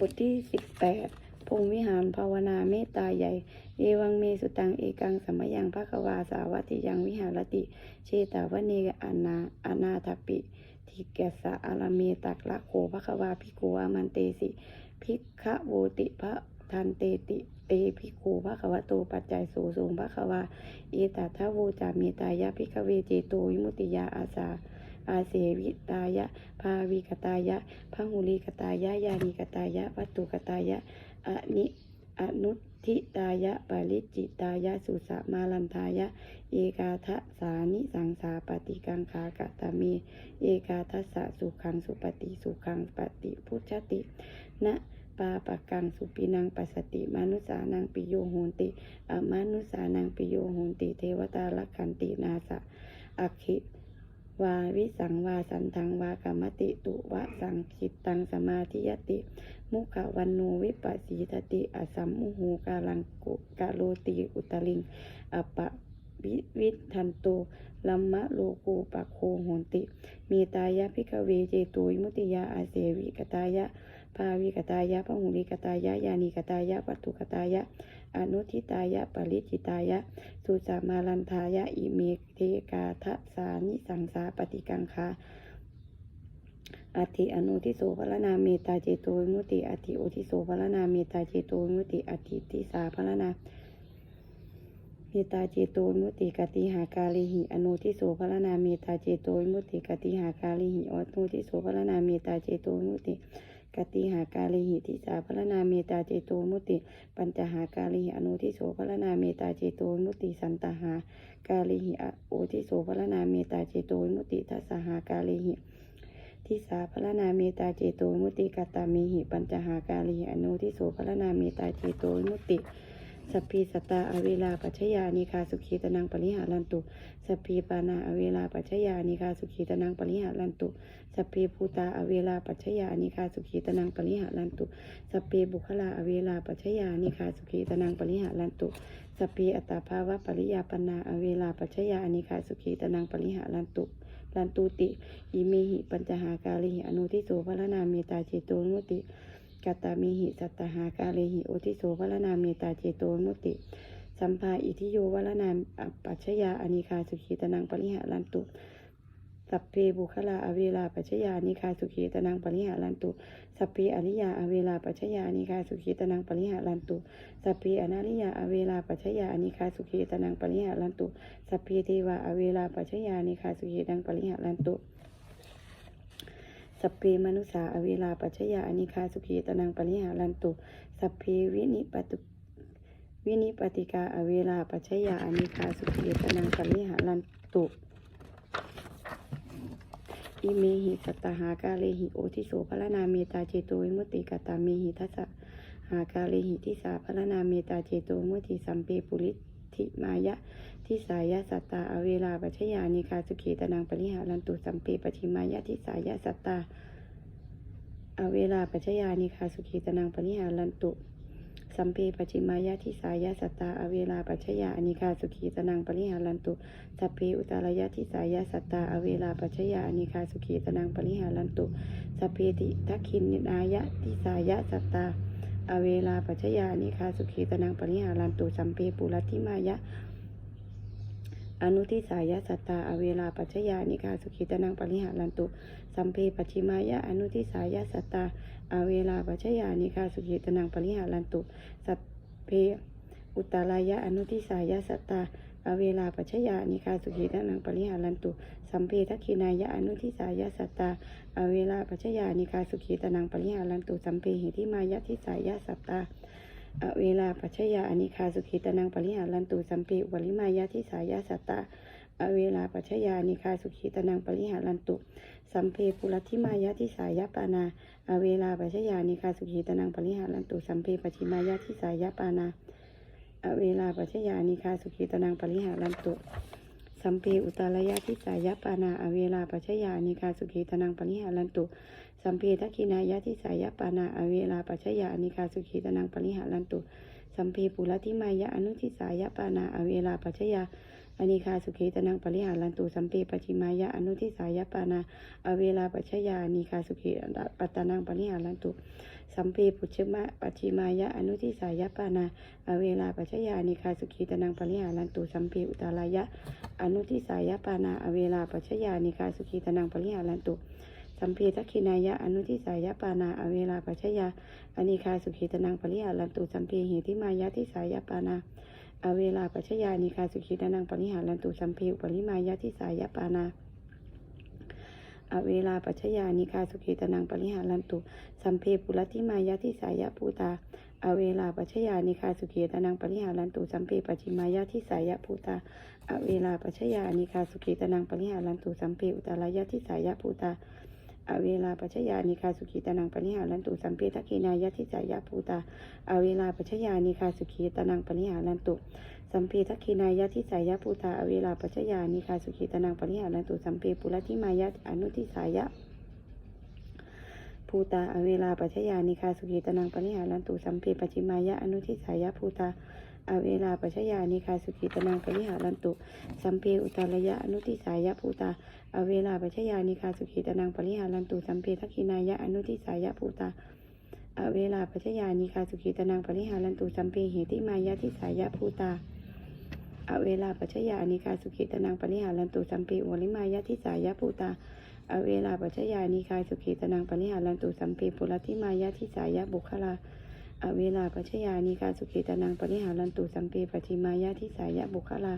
บทที่สิบแปดพรหมวิหารภาวนาเมตตาใหญ่ เอวังเมสุตังเอกังสมยังภควาสาวัติยังวิหารติ เชตาวเนอนาอนาถปิทิเกสะอารเมตักละโคภควาภิกขุอามันเตสิภิกขโวติพระทันเตติเตภิกขุภควโตปัจจัยโสสงภควาเอตัทโวจามีตายะภิกเวเจโตวิมุตติยาอาสา อาเสวิตายะ ภาวิกตายะพหุลีกตายะ ยานิกตายะ วัตตุกตายะ อนิอนุทิตายะปาริจิตายะ สุสะมาลันทายะ เอกาทะสานิสังสาปฏิกังขากตามีเอกาทัสสะสุขังสุปฏิสุขังปฏิพุทธติ นะปาปะกังสุปินังปัสสติมนุสานังปิโยโหนติอมานุสานังปิโยโหนติ เทวตาลักขันตินาสะอักขิ วาวิสังวาสันทังวากรรมติตุวะสังคิตตังสมาธิยติ มุขวันโนวิปัสสีทติอสัมมุหูกาลังกุกะโลติอุตลิงอปะวิวิทันโตลัมมะโลกูปะโคโหนติ มีตายะพิกเวเจตุยมุติยาอาเสวิกตายะภาวิกตายะพหุลิกตายะยานิกตายะวัตถุกตายะ อนุทิตายะปริจิตายะ สุจามาลันทายะอิเมเทกาทะสานิสังสาปฏิกังคาอัติอนุทิโสพระนาเมตตาเจโตวิมุติอัติโอทิโสพระนาเมตตาเจโตวิมุติอัติทิสาพระนาเมตตาเจโตวิมุติกติหากาลิหิอนุทิโสพระนาเมตตาเจโตวิมุติกติหากาลิหิอนุทิโสพระนาเมตตาเจโตวิมุติ กติหากาลิหิทิสาพระนาเมตตาเจโตมุติ ปัญจหากาลิหิอนุทิโสพระนาเมตตาเจโตมุติสันตหากาลิหิอโอทิโสพระนาเมตตาเจโตมุติทัสหากาลิหิทิสาพระนาเมตตาเจโตมุติกตตามิหิปัญจหากาลิหิอนุทิโสพระนาเมตตาเจโตมุติ สัพพีสตตาอเวลาปัจฉยานิคาสุขีตนังปริหารันตุสัพพีปานาอเวลาปัจฉยานิคาสุขีตนังปริหารันตุสัพพีภูตาอเวลาปัจฉยานิคาสุขีตนังปริหารันตุสัพพีบุคลาอเวลาปัจฉยานิคาสุขีตนังปริหารันตุสัพพีอัตตาภาวะปริยาปนาอเวลาปัจฉยานิคาสุขีตนังปริหารันตุรันตุติอิเมหิปัญจหากาลิหิอนุทิโสพระนาเมตตาเจโตวิมุติ กตตามิหิสัตตหากาเลหิโอทิโสวรนาเมตาเจโตมุติ สัมภาอิทิโยวรนาปัจฉยาอนิคาสุขีตนังปริหารันตุสัพเพบุคลาอเวลาปัจฉยานิคาสุขีตนังปริหารันตุสัพเพอริยาอเวลาปัจฉยานิคาสุขีตนังปริหารันตุสัพเพอนาริยาอเวลาปัจฉยานิคาสุขีตนังปริหารันตุสัพเพเทวาอเวลาปัจฉยานิคาสุขีตนังปริหารันตุ สัพเพมนุสาอเวลาปัจฉยาอนิคาสุขีตนังปริหารันตุ สัพเพวินิปตุวินิปติกาอเวลาปัจฉยาอนิคาสุขีตนังปริหารันตุอิเมหิสัตตหากาเลหิโอทิโสพระนาเมตาเจโตวิมุติกตาเมหิทัสสะหากาเลหิทิสาพระนาเมตาเจโตมุตติสัมเปปุริธิมายะ ทิสายะสัตตาอเวลาปัจฉยานิคาสุขีตนังปริหารันตุสัมเปปชิมายะทิสายะสัตตาอเวลาปัจฉยานิคาสุขีตนังปริหารันตุสัมเพปชิมายะทิสายะสัตตาอเวลาปัจฉยาอนิคาสุขีตนังปริหารันตุสัพเพอุตารยะทิสายะสัตตาอเวลาปัจฉยาอนิคาสุขีตนังปริหารันตุสัพเพติทักขินนายะทิสายะสัตตาอเวลาปัจฉยานิคาสุขีตนังปริหารันตุสัมเพปุรัติมายะ อนุทิสายะสัตตาอเวลาปัจฉยานิคาสุขีตนังปริหารันตุสัมเพปชิมายะอนุทิสายะสัตตาอเวลาปัจฉยานิคาสุขีตนังปริหารันตุสัพเพอุตตรายะอนุทิสายะสัตตาอเวลาปัจฉยานิคาสุขีตนังปริหารันตุสัมเพทักขินายะอนุทิสายะสัตตาอเวลาปัจฉยานิคาสุขีตนังปริหารันตุสัมเพหิทิมายะทิสายะสัตตา อเวลาปัจฉยาอนิคาสุขิตนังปริหารันตุสัมปีวลิมายาทิสายาสัตตาอเวลาปัจฉยานิคาสุขิตนังปริหารันตุ สัมเพปุรัติมายาทิสายาปานา อเวลาปัจฉยานิคาสุขิตนังปริหารันตุสัมเพปชิมายาทิสายาปานา อเวลาปัจฉยานิคาสุขิตนังปริหารันตุสัมเพอุตารยะทิสายาปานา อเวลาปัจฉยานิคาสุขิตนังปริหารันตุ สัมเพทักขินายะทิสายะปานาอเวลาปัจฉยาอนิคาสุขีตนังปริหารันตุสัมเพปุรติมายะอนุทิสายะปานาอเวลาปัจฉยาอนิคาสุขีตนังปริหารันตุสัมปีปจิมายะอนุทิสายะปานาอเวลาปัชยานิคาสุขีปัตานังปริหารันตุสัมปีปุชมะปัจิมายะอนุทิสายะปานาอเวลาปัชยานิคาสุขีตนังปริหารันตุสัมปีอุตาลายะอนุทิสายะปานาอเวลาปัชยานิคาสุขีตนังปริหารันตุ สัมเพีทักขินายะอนุทิสายะปานาอเวลาปัชยาอนิคาสุขีตนังปริหารันตุสัมเพีหิทิมายะทิสายะปานาอเวลาปัชยานิคาสุขีตนังปริหารันตุสัมเพีอุปริมายะทิสายะปานาอเวลาปัชยานิคาสุขีตนังปริหารันตุ สัมเพีปุรติมายะทิสายภูตา อเวลาปัชยานิคาสุขีตนังปริหารันตุ สัมเพีปัจจิมายะทิสายภูตา อเวลาปัชยานิคาสุขีตนังปริหารันตุ สัมเพีอุตารายะทิสายภูตา อเวลาปัชญานิคาสุขีตนังปริหารันตุสัมเพทกินายะทิจายะภูตาอเวลาปัชญานิคาสุขีตนังปริหารันตุสัมเพทกินายะทิจายะภูตาอเวลาปัชญานิคาสุขีตนังปริหารันตุสัมเพปุรติมายะอนุทิสายะภูตาอเวลาปัชญานิคาสุขีตนังปริหารันตุสัมเพปัจิมายะอนุทิสายะภูตา อเวลาปัชญานิคาสุขีตนังปริหารันตุ สัมเพอุตารยะอนุทิสายะภูตา อเวลาปัชญานิคาสุขีตนังปริหารันตุ สัมเพทักขินายะอนุทิสายะภูตา อเวลาปัชญานิคาสุขีตนังปริหารันตุสัมเพเหติมายะทิสายะภูตา อเวลาปัชญานิคาสุขีตนังปริหารันตุสัมเพวลิมายะทิสายะภูตา อเวลาปัชญานิคาสุขีตนังปริหารันตุสัมเพปุรติมายะทิสายะบุคลา อเวลาปัชญานิคาสุขีตนังปริหารันตุสัมเพปฏิมายะทิสายะบุคลา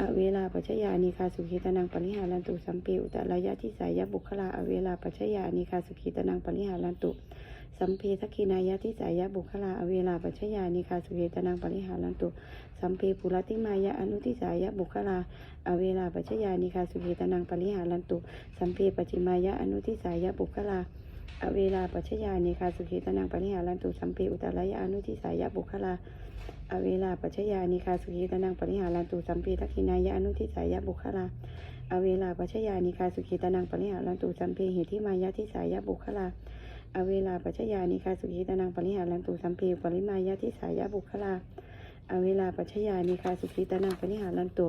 อเวลาปัจจยานิคาสุขีตนังปริหารันตุสัมปีอุตรายะทิสายะบุคลาอเวลาปัจจยานิคาสุขีตนังปริหารันตุสัมเพทักขินายะทิสายะบุคลาอเวลาปัจจยานิคาสุขีตนังปริหารันตุสัมเพปุรติมายะอนุทิสายะบุคลาอเวลาปัจจยานิคาสุขีตนังปริหารันตุสัมเพปัจจิมายะอนุทิสายะบุคลา อเวลาปัจจยานิคาสุขีตนังปริหารันตุสัมพีอุตรายะอนุทิสายะบุคลาอเวลาปัจจยานิคาสุขีตนังปริหารันตุสัมปีทักขินายะนุทิสายะบุคลาอเวลาปัจจยานิคาสุขีตนังปริหารันตุสัมปีหิทิมายะทิสายะบุคลา อเวลาปัจจยานิคาสุขีตนังปริหารันตุสัมปีปริมายะทิสายะบุคลาอเวลาปัจจยานิคาสุขีตนังปริหารันตุ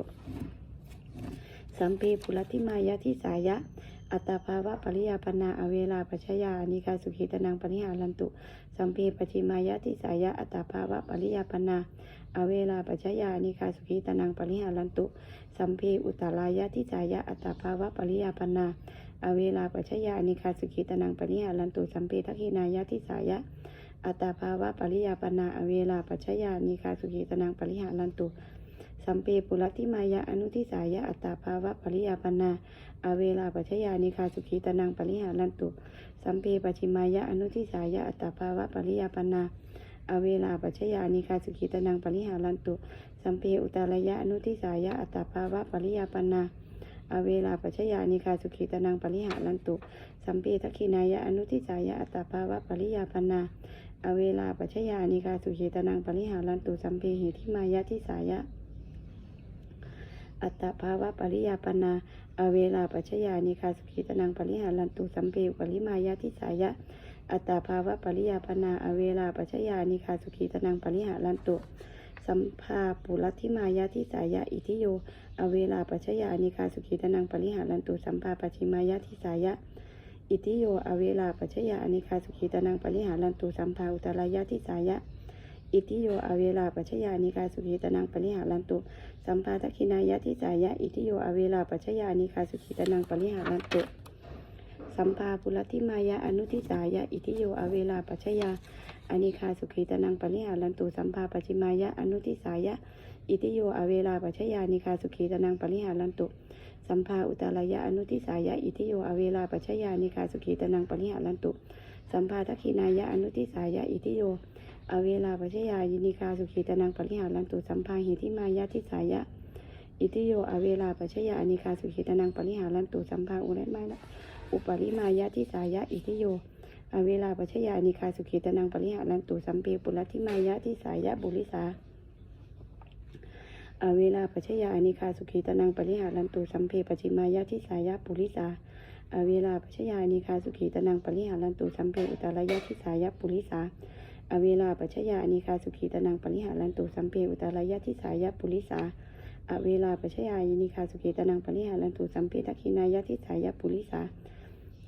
สัมปีปุรติมายะทิสายะ อัตภาวะปริยาปนาอเวลาปัจจยานิคาสุขีตนังปริหารันตุ สัมพีปจิมายะทิสายะอัตภาวะปริยาปนาอเวลาปัจจยานิคาสุขีตนังปริหารันตุ สัมพีอุตตรายะทิสายะอัตภาวะปริยาปนาอเวลาปัจจยานิคาสุขีตนังปริหารันตุ สัมพีทักขินายะทิสายะอัตภาวะปริยาปนาอเวลาปัจจยานิคาสุขีตนังปริหารันตุ สัมเปปุรติมายะอนุทิสายะอัตตาภาวะปริยาปนาอเวลาปัจจยานิคาสุขีตนังปริหารันตุ สัมเปปัจฉิมายะอนุทิสายะอัตตาภาวะปริยาปนาอเวลาปัจจยานิคาสุขีตนังปริหารันตุ สัมเปอุตารายะอนุทิสายะอัตตาภาวะปริยาปนาอเวลาปัจจยานิคาสุขีตนังปริหารันตุ สัมเปทักขินายะอนุทิสายะอัตตาภาวะปริยาปนาอเวลาปัจจยานิคาสุขีตนังปริหารันตุ สัมเปหิทิมายะทิสายะ อัตตภาวะปริยาปนาอเวลาปัจจยานิคาสุขีตนังปริหารันตุสัมเปวปริมายะทิสายะ อัตตาภาวะปริยาปนาอเวลาปัจจยานิคาสุขีตนังปริหารันตุสัมภาปุรัติมายะทิสายะอิทิโย อเวลาปัจจยานิคาสุขีตนังปริหารันตุสัมภาปัจฉิมายะทิสายะอิทิโย อเวลาปัจจยานิคาสุขีตนังปริหารันตุสัมภาอุตรายะทิสายะ อิติโยอเวลาปัจจยานิกาสุขีตนังปริหารันตุ สัมปาทักขินายะทิสายะอิติโยอเวลาปัจจยานิคาสุขีตนังปริหารันตุสัมภาปุรติมายะอนุทิสายะอิติโยอเวลาปัจจยาอนิคาสุขีตนังปริหารันตุสัมภาปัจิมายะอนุทิสายะอิติโยอเวลาปัจจยานิคาสุขีตนังปริหารันตุสัมภาอุตารายะอนุทิสายะอิติโยอเวลาปัจจยานิคาสุขีตนังปริหารันตุสัมภาทักขินายะอนุทิสายะอิติโย อเวลาปัจจยายินิคาสุขีตนังปริหารันตุสัมภาหิทิมายะทิสายะ อิติโยอเวลาปัจจยานิคาสุขีตนังปริหารันตุสัมภาอุเรมานะอุปริมายะทิสายะ อิติโยอเวลาปัจจยานิคาสุขีตนังปริหารันตุสัมเปปุรติมายะทิสายะบุริสาอเวลาปัจจยานิคาสุขีตนังปริหารันตุสัมเพปจิมายะทิสายะปุริสาอเวลาปัจจยานิคาสุขีตนังปริหารันตุสัมเพอุตารายะทิสายะปุริสา อเวลาปัจจยานิคาสุขีตนังปริหารันตุสัมเพอุตารายะทิสายะปุริสาอเวลาปัจฉยายนิคาสุขีตนังปริหารันตุสัมเพทักขินายะทิสายะปุริสา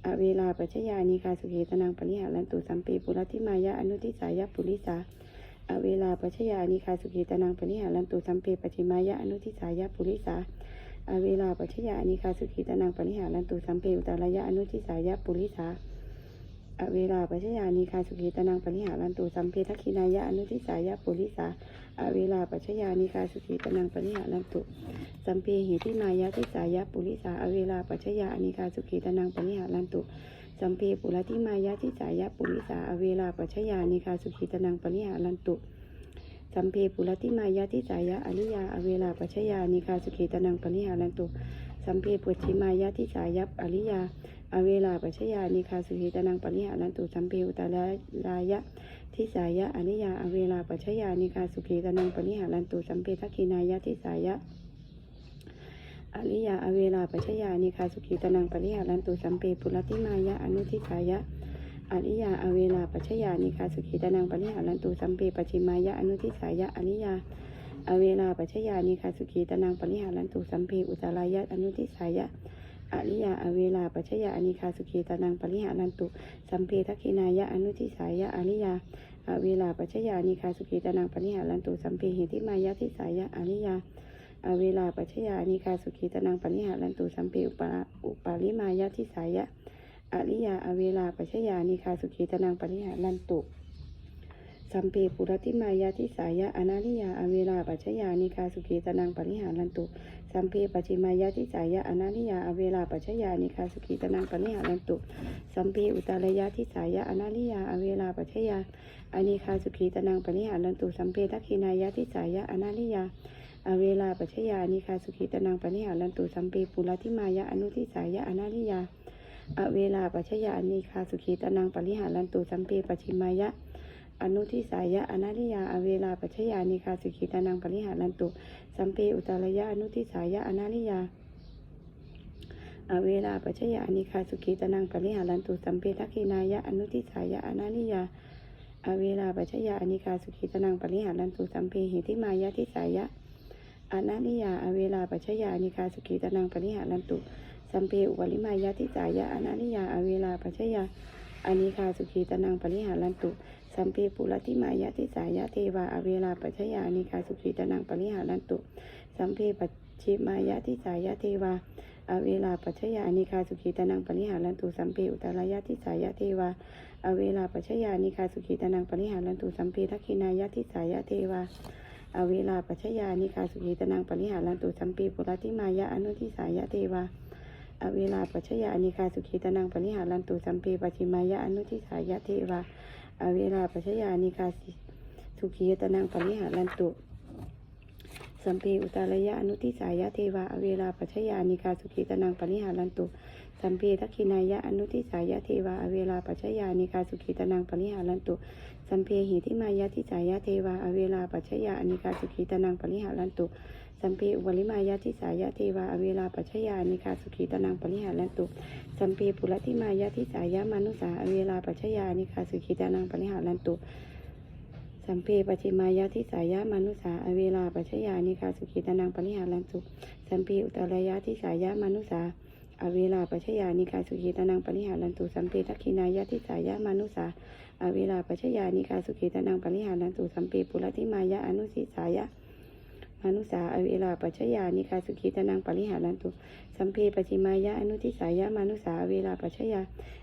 อเวลาปัจฉยานิคาสุขีตนังปริหารันตุสัมเพปุรติมายะอนุทิสายะปุริสาอเวลาปัจฉยานิคาสุขีตนังปริหารันตุสัมเพปจิมายะอนุทิสายะปุริสาอเวลาปัจฉยานิคาสุขีตนังปริหารันตุสัมเพอุตารายะอนุทิสายะปุริสา อเวลาปัจจยานิคาสุขีตนังปริหารันตุสัมเพทักขินายะอนุทิสายะปุริสาอเวลาปัจจยานิคาสุขีตนังปริหารันตุสัมเพหิทิมายะทิสายะปุริสาอเวลาปัจจยานิคาสุขีตนังปริหารันตุสัมเพปุรติมายะทิสายะปุริสาอเวลาปัจจยานิคาสุขีตนังปริหารันตุสัมเพปุรติมายะทิสายะอริยาอเวลาปัจจยานิคาสุขีตนังปริหารันตุสัมเพปุชิมายะทิสายะอริยา อเวลาปัจฉยานิคาสุหิตนังปริหารันตุสัมเพอุตาลลายะทิสายะอนิยาอเวลาปัจฉยานิคาสุขีตนังปริหารันตุสัมเพทักขินายะทิสายะอริยาอเวลาปัจฉยานิคาสุขีตนังปริหารันตุสัมเพปุรติมายะอนุทิสายะอริยาอเวลาปัจฉยานิคาสุขีตนังปริหารันตุสัมเพปัจฉิมายะอนุทิสายะอริยาอเวลาปัจฉยานิคาสุขีตนังปริหารันตุสัมเพอุตาลายะอนุทิสายะ อริยาอเวลาปัจจยาอนิคาสุขีตานังปริหารันตุสัมเพทักขินายะอนุทิสายะอริยาอเวลาปัจจยาอนิคาสุขีตานังปริหารันตุสัมเพเหติมายะทิสายะอริยาอเวลาปัจจยาอนิคาสุขีตานังปริหารันตุสัมเพอุปาอุปาลิมายะทิสายะอริยาอเวลาปัจจยาอนิคาสุขีตานังปริหารันตุสัมเพปุรติมายะทิสายะอนาริยาอเวลาปัจจยานิคาสุขีตานังปริหารันตุ สัมเพปจิมายะทิสายะอนานิยาอเวลาปัจฉยานิคาสุขีตนังปนิหารันตุสัมเพอุตารยะทิสายะอนานิยาอเวลาปัจฉยาอนิคาสุขีตนังปนิหารันตุสัมเพทักขินายะทิสายะอนานิยาอเวลาปัจฉยานิคาสุขีตนังปนิหารันตุสัมเพปุรัติมายะอนุทิสายะอนานิยาอเวลาปัจฉยานิคาสุขีตนังปนิหารันตุสัมเพปจิมายะ อนุทิสายะอนาริยาอเวลาปัจฉยานิคาสุขีตานังปริหารันตุ สัมเพอุตารยะอนุทิสายะอนาริยาอเวลาปัจฉยานิคาสุขีตานังปริหารันตุสัมเพทักขินายะอนุทิสายะอนาริยาอเวลาปัจฉยานิคาสุขีตานังปริหารันตุสัมเพหิติมายะทิสายะอนาริยาอเวลาปัจฉยานิคาสุขีตานังปริหารันตุสัมเพอุวลิมายะทิสายะอนาริยาอเวลาปัจฉยา อนิคาสุขีตนังปริหารันตุ สัมเพปุรติมายะทิสายะเทวาอเวลาปัจฉยานิคาสุขีตนังปริหารันตุ สัมเพปัจฉิมายะทิสายะเทวาอเวลาปัจฉยานิคาสุขีตนังปริหารันตุสัมเพอุตารายะทิสายะเทวาอเวลาปัจฉยานิคาสุขีตนังปริหารันตุสัมเพทักขินายะทิสายะเทวาอเวลาปัจฉยานิคาสุขีตนังปริหารันตุสัมเพปุรติมายะอนุทิสายะเทวา อเวลาปัจฉยานิคาสุขีตนังปริหารันตุสัมเพปัจฉิมายะอนุทิสายะเทวาอเวลาปัจจยานิคาสิสุขีตนังปริหารันตุสัมเพอุตารยะอนุทิสายะเทวาอเวลาปัจจยานิคาสุขีตนังปริหารันตุสัมเพทักขินายะอนุทิสายะเทวาอเวลาปัจจยานิคาสุขีตนังปริหารันตุสัมเพหิติมายะทิสายะเทวาอเวลาปัจจยานิคาสุขีตนังปริหารันตุ สัมเพอุวลิมายะทิสายะเทวาอเวลาปัจจยานิคาสุขีตนังปริหารันตุสัมเพปุรติมายะทิสายะมานุสาอเวลาปัจฉยานิคาสุขีตานังปริหารันตุสัมเพปจิมายะทิสายะมานุสาอเวลาปัจฉยานิคาสุขีตานังปริหารันตุสัมเพอุตรายะทิสายะมานุสาอเวลาปัจฉยานิคาสุขีตานังปริหารันตุสัมเพทักขินายะทิสายะมานุสาอเวลาปัจฉยานิคาสุขีตานังปริหารันตุสัมเพปุรติมายะอนุสิสายะ มานุสาอเวลาปัจฉยานิคาสุขีตนังปริหารันตุ สัมเพปจิมายะอนุทิสายะมานุสาเวลาปัจฉยา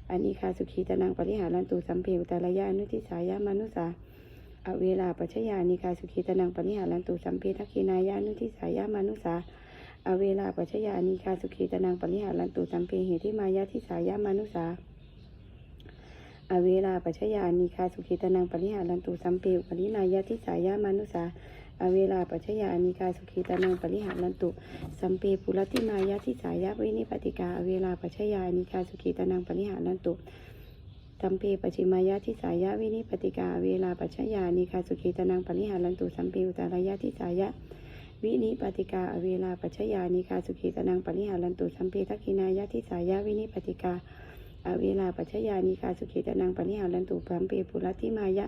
อานิคาสุขีตนังปริหารันตุสัมเพอุตารยะอนุทิสายะมานุสาอเวลาปัจฉยานิคาสุขีตนังปริหารันตุสัมเพทักขินายะอนุทิสายะมานุสาอเวลาปัจฉยานิคาสุขีตนังปริหารันตุสัมเพเหติมายะทิสายะมานุสา อเวลาปัจฉยานิคาสุขีตนังปริหารันตุสัมเพอุปรินายะทิสายะมานุสาอเวลาปัจฉยานิกาสุขีตานังปริหารันตุสัมเปปุรติมายะทิสายะวินิปติกาอเวลาปัจฉยานิกาสุขีตานังปริหารันตุสัมเพปจิมายะทิสายะวินิปติกาเวลาปัจฉยานิคาสุขีตานังปริหารันตุสัมเพอุตารายะทิสายะวินิปติกาเวลาปัจฉยานิคาสุขีตานังปริหารันตุสัมเพทักขินายะทิสายะวินิปติกา อเวลาปัจจยานิกาสุขิตนังปณิหารันตุพัมเปปุรัติมายะ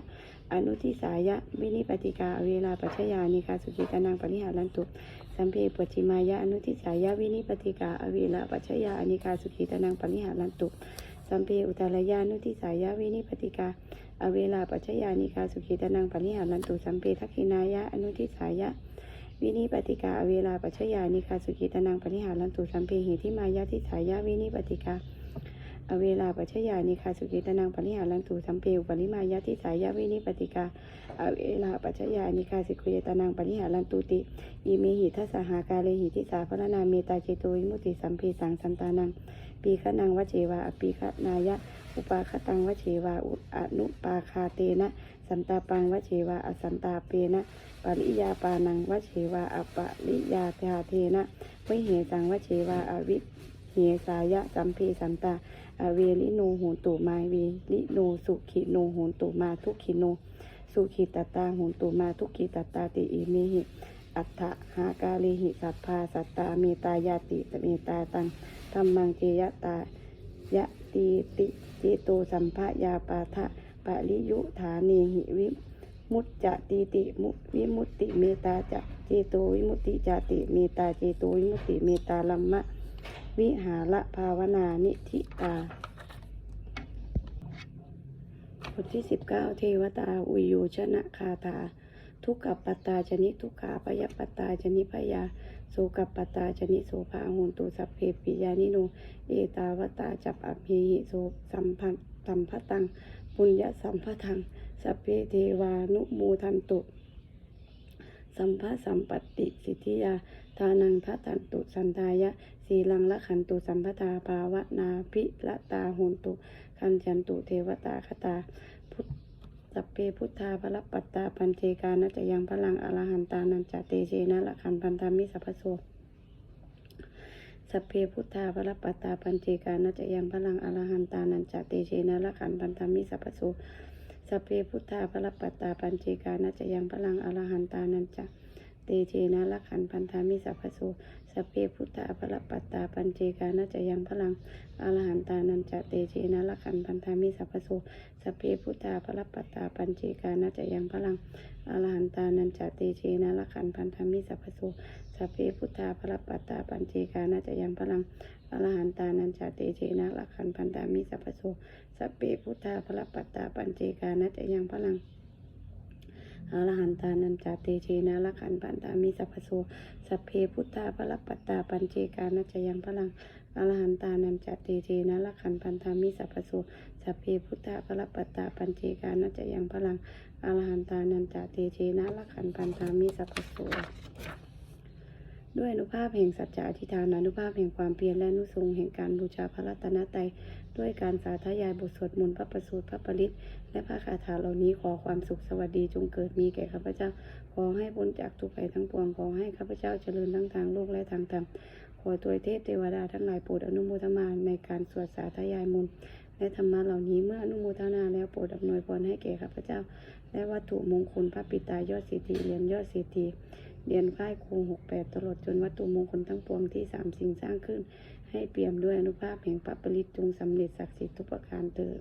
อนุทิสายะวินิปติกาอเวลาปัจจยานิกาสุขิตนังปณิหารันตุสัมเพปจิมายะอนุทิสายะวินิปติกาอเวลาปัจจยานิกาสุขิตนังปณิหารันตุสัมเพอุตารยานุทิสายะวินิปติกาอเวลาปัจจยานิกาสุขิตนังปณิหารันตุสัมเพทักขินายะอนุทิสายะวินิปติกาอเวลาปัจจยานิกาสุขิตนังปณิหารันตุสัมเพหิทิมายะทิสายะวินิปติกา อเวลาปัจจยานิคาสุกิตนังปริหารันตุสัมเปวปริมายาทิสายาวินิปติกาอเวลาปัจจยานิคาสิกุยตนังปริหารันตุติอิเมหิทัสหากาเลหิทิสาพระนาเมตาเจโตวิมุติสัมเพสังสันตานังปีขนังวเจวาอปีขนายะ อุปาคตังวเจวาอุอนุปาคาเตนะ สันตาปังวเจวาอสันตาเปนะปริยาปานังวเจวาอปริยาทาเทนะวิเหสังวเจวาอวิเหสายะสัมเพสันตา อเวลิโนโหนตุมาเวลิโนสุขิโนโหนตุมาทุกขิโน สุขิตตาโหนตุมาทุกขิตตาติอิเมหิอัฏฐหากาลิหิสัพพาสัตตาเมตายาติเมตาตังธรรมังเจยตายะตีติเจโตสัมภยาปาทะปะริยุฐานีหิวิมุตจะตีติมุวิมุตติเมตาจะเจโตวิมุตติจติเมตาเจโตวิมุตติเมตาลัมมะ วิหารภาวนานิธิตาบทที่สิบเก้าเทวตาอุยโยชนะคาถาทุกขปัตตาชนิทุกขาปยปัตตาชนิพยาโสกัปปัตตาชนิโสภาหุนตุสัพเพปิยานิโนเอตาวตาจับอภิหิโสสัมพันสัมพตังปุญญสัมพทังสัพเพเทวานุโมูทันตุ สัมภสัมปติสิทธิยา ทานังทัตันตุสันทายะสีลังละขันตุสัมปทาภาวนาภิละตาหุนตุ คันจันตุเทวตาคตา พุทธสัพเพพุทธาภลปัตตาปัญเจกานะจะยังพลังอรหันตานันจะเตเชนะละขันพันธามิสัพพโสสัพเพพุทธาภลปัตตาปัญเจกานะจะยังพลังอรหันตานันจะเตเชนะละขันพันธามิสัพพโสสัพเพพุทธาภลปัตตาปัญเจกานะจะยังพลังอรหันตานันจะ ตเชนะละขันพันธามิสัพพโสสเพพุทธาภลปัตตาปัญเจกานะจะยังพลังอรหันตานันจะเตเชนะละขันพันธามิสัพพโสสเพพุทธาภลปัตตาปัญเจกานะจะยังพลังอรหันตานันจะเตเชนะละขันพันธามิสัพพโสสเพพุทธาภลปัตตาปัญเจกานะจะยังพลังอรหันตานันจะเตเชนะละขันพันธามิสัพพโสสเพพุทธาภลปัตตาปัญเจกานะจะยังพลัง อรหันตานันจาเตเชนะละขันปันตามิสัพพโสสัพเพพุทธาภลปัตตาปัญเจกานะจะยังพลังอรหันตานันจาเตเชนะละขันปันธามิสัพพโสสัพเพพุทธาภลปัตตาปัญเจกานะจะยังพลังอรหันตานันจาเตเชนะละขันปันธามิสัพพโสด้วยอนุภาพแห่งสัจจะอธิฐานอนุภาพแห่งความเพียรและนุทรงแห่งการบูชาพระรัตนตรัย ด้วยการสาธยายบทสวดมนต์พระประสูติพระปริตและพระคาถาเหล่านี้ขอความสุขสวัสดีจงเกิดมีแก่ข้าพเจ้า ขอให้พ้นจากทุกข์ภัยทั้งปวงขอให้ข้าพเจ้าเจริญทั้งทางโลกและทางธรรมขอตัวเทพเทวดาทั้งหลายโปรดอนุโมทนาในการสวดสาธยายมนต์และธรรมะเหล่านี้เมื่ออนุโมทนาแล้วโปรดอำนวยพรให้แก่ข้าพเจ้า และวัตถุมงคลพระปิตายอดสิทธิเหรียญยอดสิทธิเหรียญค่ายครูหกแปดตลอดจนวัตถุมงคลทั้งปวงที่สามสิ่งสร้างขึ้น ให้เปี่ยมด้วยอนุภาพแห่งพระปริตจงสำเร็จศักดิ์สิทธิ์ทุกประการเติม